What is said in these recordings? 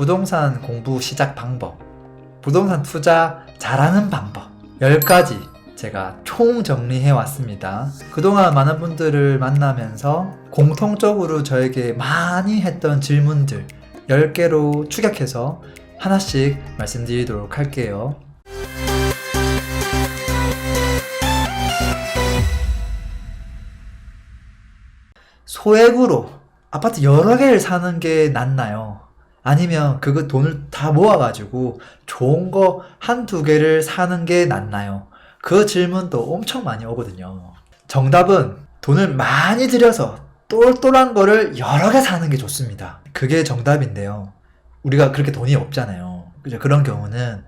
부동산 공부 시작 방법, 부동산 투자 잘하는 방법 10가지 제가 총 정리해 왔습니다. 그동안 많은 분들을 만나면서 공통적으로 저에게 많이 했던 질문들 10개로 추격해서 하나씩 말씀드리도록 할게요. 소액으로 아파트 여러 개를 사는 게 낫나요? 아니면 그거 돈을 다 모아가지고 좋은 거 한두 개를 사는 게 낫나요? 그 질문도 엄청 많이 오거든요. 정답은 돈을 많이 들여서 똘똘한 거를 여러 개 사는 게 좋습니다. 그게 정답인데요. 우리가 그렇게 돈이 없잖아요. 그런 경우는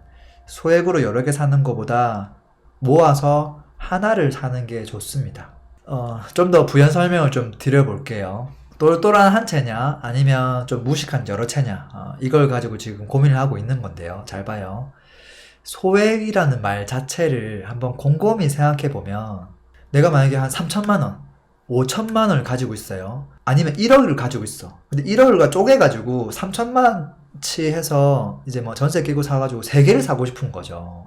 소액으로 여러 개 사는 것보다 모아서 하나를 사는 게 좋습니다. 어, 좀 더 부연 설명을 좀 드려볼게요. 똘똘한 한 채냐, 아니면 좀 무식한 여러 채냐, 어, 이걸 가지고 지금 고민을 하고 있는 건데요. 잘 봐요. 소액이라는 말 자체를 한번 곰곰이 생각해 보면, 내가 만약에 한 3천만 원, 5천만 원을 가지고 있어요. 아니면 1억을 가지고 있어. 근데 1억을 쪼개 가지고 3천만 치 해서 이제 뭐 전세 끼고 사 가지고 3개를 사고 싶은 거죠.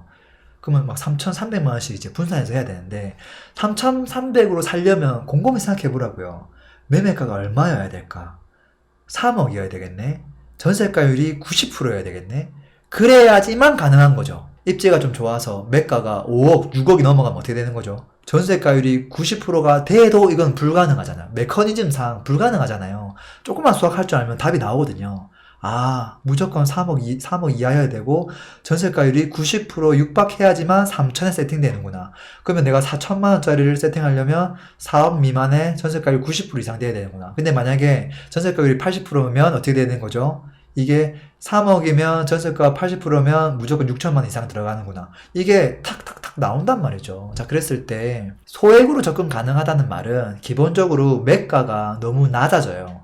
그러면 막 3,300만 원씩 이제 분산해서 해야 되는데 3,300으로 살려면 곰곰이 생각해 보라고요. 매매가가 얼마여야 될까? 3억이어야 되겠네. 전세가율이 90%여야 되겠네. 그래야지만 가능한 거죠. 입지가 좀 좋아서 매가가 5억, 6억이 넘어가면 어떻게 되는 거죠? 전세가율이 90%가 돼도 이건 불가능하잖아. 메커니즘상 불가능하잖아요. 조금만 수학할 줄 알면 답이 나오거든요. 아, 무조건 3억, 이, 3억 이하여야 되고, 전세가율이 90% 육박해야지만 3천에 세팅되는구나. 그러면 내가 4천만원짜리를 세팅하려면 4억 미만의 전세가율 90% 이상 돼야 되는구나. 근데 만약에 전세가율이 80%면 어떻게 되는 거죠? 이게 3억이면 전세가 80%면 무조건 6천만 이상 들어가는구나. 이게 탁탁탁 나온단 말이죠. 자, 그랬을 때 소액으로 접근 가능하다는 말은 기본적으로 매가가 너무 낮아져요.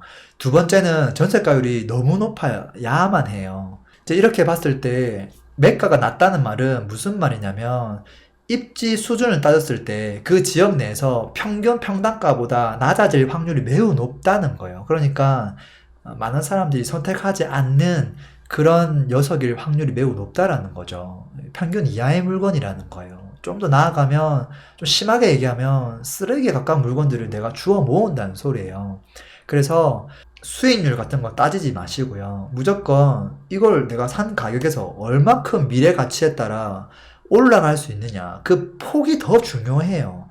두 번째는 전세가율이 너무 높아야만 해요. 이제 이렇게 봤을 때 매가가 낮다는 말은 무슨 말이냐면 입지 수준을 따졌을 때 그 지역 내에서 평균 평당가보다 낮아질 확률이 매우 높다는 거예요. 그러니까 많은 사람들이 선택하지 않는 그런 녀석일 확률이 매우 높다라는 거죠. 평균 이하의 물건이라는 거예요. 좀 더 나아가면 좀 심하게 얘기하면 쓰레기에 가까운 물건들을 내가 주워 모은다는 소리예요. 그래서 수익률 같은 거 따지지 마시고요. 무조건 이걸 내가 산 가격에서 얼마큼 미래 가치에 따라 올라갈 수 있느냐. 그 폭이 더 중요해요.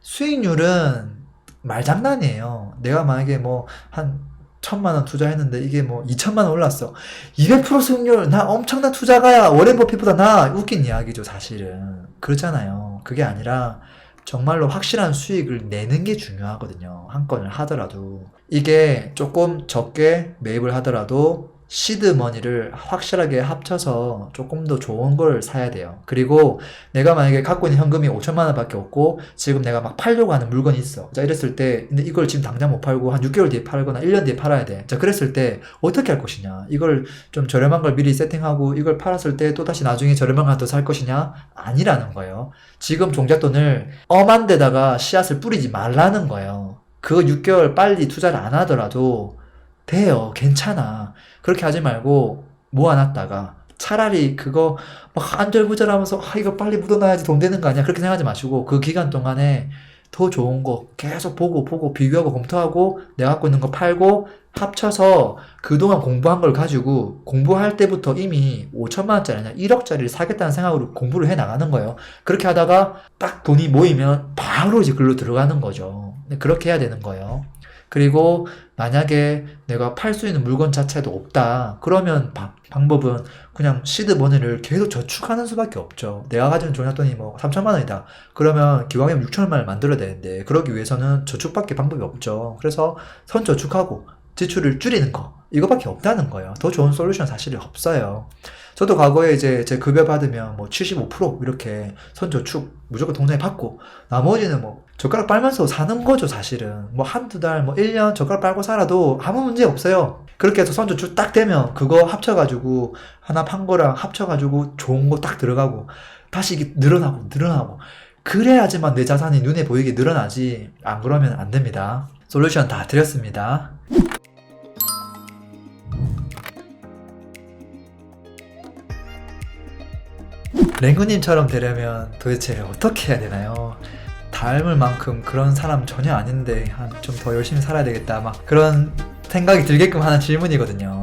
수익률은 말장난이에요. 내가 만약에 뭐 한 천만 원 투자했는데 이게 뭐 2천만 원 올랐어. 200% 수익률 나 엄청난 투자가야 워렌 버핏보다 나 웃긴 이야기죠 사실은. 그렇잖아요. 그게 아니라 정말로 확실한 수익을 내는 게 중요하거든요. 한 건을 하더라도. 이게 조금 적게 매입을 하더라도 시드 머니를 확실하게 합쳐서 조금 더 좋은 걸 사야 돼요. 그리고 내가 만약에 갖고 있는 현금이 5천만 원밖에 없고 지금 내가 막 팔려고 하는 물건이 있어. 자, 이랬을 때 근데 이걸 지금 당장 못 팔고 한 6개월 뒤에 팔거나 1년 뒤에 팔아야 돼. 자, 그랬을 때 어떻게 할 것이냐? 이걸 좀 저렴한 걸 미리 세팅하고 이걸 팔았을 때 또 다시 나중에 저렴한 걸 더 살 것이냐? 아니라는 거예요. 지금 종잣돈을 엄한 데다가 씨앗을 뿌리지 말라는 거예요. 그 6개월 빨리 투자를 안 하더라도 돼요. 괜찮아. 그렇게 하지 말고 모아놨다가 차라리 그거 막 안절부절하면서 아 이거 빨리 묻어놔야지 돈 되는 거 아니야 그렇게 생각하지 마시고 그 기간 동안에 더 좋은 거 계속 보고 보고 비교하고 검토하고 내가 갖고 있는 거 팔고 합쳐서 그동안 공부한 걸 가지고 공부할 때부터 이미 5천만 원짜리 아니라 1억짜리를 사겠다는 생각으로 공부를 해 나가는 거예요. 그렇게 하다가 딱 돈이 모이면 바로 이제 글로 들어가는 거죠. 네, 그렇게 해야 되는 거예요. 그리고 만약에 내가 팔 수 있는 물건 자체도 없다. 그러면 바- 방법은 그냥 시드 머니를 계속 저축하는 수밖에 없죠. 내가 가지는 종잣돈이 뭐 3천만 원이다. 그러면 기왕이면 6천만 원을 만들어야 되는데 그러기 위해서는 저축밖에 방법이 없죠. 그래서 선 저축하고 지출을 줄이는 거 이거밖에 없다는 거예요. 더 좋은 솔루션 사실 없어요. 저도 과거에 이제 제 급여 받으면 뭐 75% 이렇게 선저축 무조건 통장에 받고 나머지는 뭐 젓가락 빨면서 사는 거죠 사실은. 뭐 한두 달 뭐 1년 젓가락 빨고 살아도 아무 문제 없어요. 그렇게 해서 선저축 딱 되면 그거 합쳐가지고 하나 판 거랑 합쳐가지고 좋은 거 딱 들어가고 다시 이게 늘어나고 늘어나고. 그래야지만 내 자산이 눈에 보이게 늘어나지. 안 그러면 안 됩니다. 솔루션 다 드렸습니다 랭구님처럼 되려면 도대체 어떻게 해야 되나요? 닮을 만큼 그런 사람 전혀 아닌데 한좀더 열심히 살아야 되겠다 막 그런 생각이 들게끔 하는 질문이거든요.